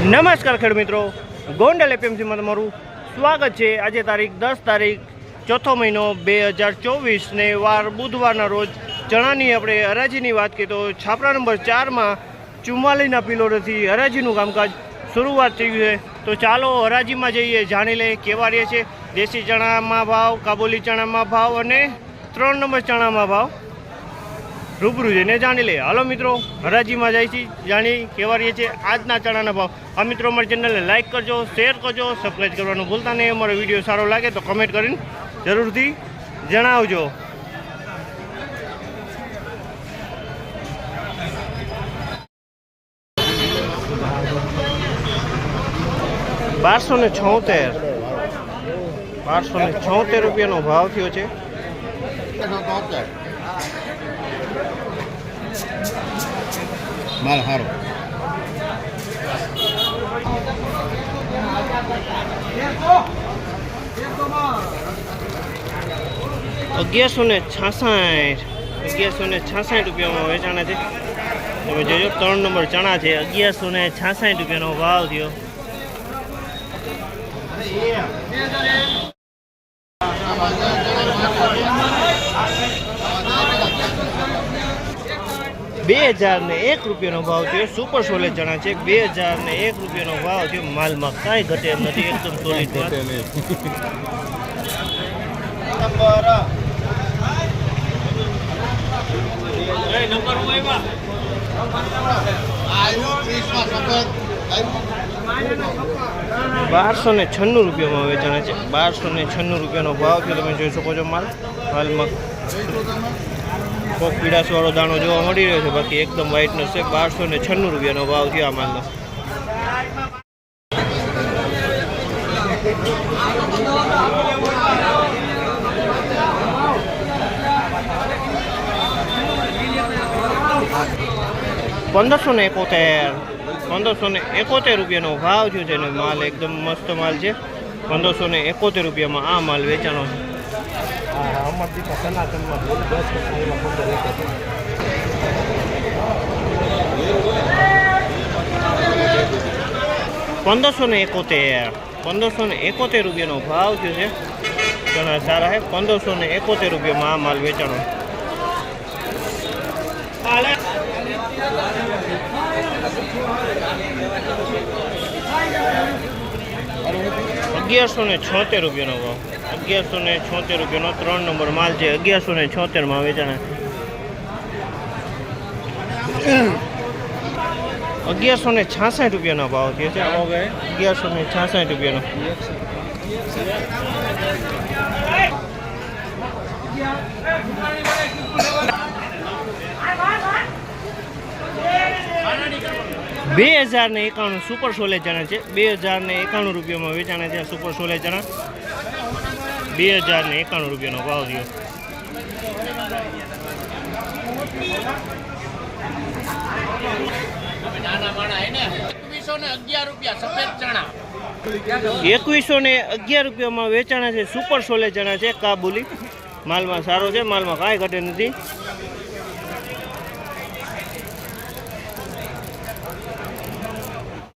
નમસ્કાર ખેડ મિત્રો. ગોંડલ એપીએમસીમાં તમારું સ્વાગત છે. આજે તારીખ દસ તારીખ ચોથો મહિનો બે હજાર ચોવીસને વાર બુધવારના રોજ ચણાની આપણે હરાજીની વાત કરીએ તો છાપરા નંબર ચારમાં ચુમ્માલીના પિલોરેથી હરાજીનું કામકાજ શરૂઆત થયું છે. તો ચાલો હરાજીમાં જઈએ, જાણી લઈએ કેવા રહે છે. દેશી ચણામાં ભાવ, કાબુલી ચણામાં ભાવ અને ત્રણ નંબર ચણામાં ભાવ. રૂબરૂ જઈને જાણી લઈએ હાલો મિત્રો, હરાજીમાં જાય છે, જાણી કેવા રહીએ છે આજના ચણાના ભાવ. આ મિત્રો, અમારી ચેનલને લાઇક કરજો, શેર કરજો સબસ્ક્રાઈબ કરવાનું ભૂલતા નહીં. અમારો વીડિયો સારો લાગે તો કમેન્ટ કરીને જરૂરથી જણાવજો. બારસો ને છોતેર. બારસો ને છોતેર રૂપિયાનો ભાવ થયો છે. માલ સારો અગિયારસો ને છાસઠ અગિયારસો ને છાસઠ રૂપિયામાં વેચાણા છે. તમે જોજો, ત્રણ નંબર ચણા છે. અગિયારસો ને છાસઠ રૂપિયાનો ભાવ થયો. બે હજાર ને એક રૂપિયાનો ભાવ થયો. સુપર સોલે ચણા છે બે હજાર ને એક રૂપિયાનો ભાવ થયો. માલમાં કાંઈ ઘટે એમ નથી. એકદમ સોલિડ બારસો ને છન્નું રૂપિયામાં વેચાણે છે. બારસો ને છન્નું રૂપિયાનો ભાવ છે તમે જોઈ શકો છો માલ. હાલમાં કોક પીડાસવાળો દાણો જોવા મળી રહ્યો છે. બાકી એકદમ વ્હાઇટનો છે. બારસો ને છન્નું રૂપિયાનો ભાવ થયો આ માલનો. પંદરસો ને એકોતેર. પંદરસો ને એકોતેર રૂપિયાનો ભાવ થયો છે અને માલ. એકદમ મસ્ત માલ છે. પંદરસો ને એકોતેર રૂપિયામાં આ માલ વેચાણો છે. પંદરસો ને એકોતેર. પંદરસો ને એકોતેર રૂપિયાનો ભાવ થયો છે. ઘણા સારા છે. પંદરસો ને એકોતેર રૂપિયામાં આ માલ વેચાણો. અગિયારસો ને છોતેર રૂપિયાનો ભાવ. અગિયારસો ને છોતેર રૂપિયાનો ત્રણ નંબર માલ છે. અગિયારસો ને છોતેરમાં વેચાણ અગિયારસો ને છાસઠ રૂપિયાનો ભાવ થયો છે. અગિયારસો ને છાસઠ રૂપિયાનો. બે હજાર ને એકાણું સુપર સોલે ચણા છે. બે હજાર ને એકાણું રૂપિયામાં વેચાણા છે સુપર સોલે ચણા. બે હજાર ને એકાણું રૂપિયાનો ભાવ થયો. એકવીસો ને અગિયાર રૂપિયામાં વેચાણા છે સુપર સોલે ચણા છે કાબુલી. માલમાં સારો છે, માલમાં કાંઈ ઘટે નથી.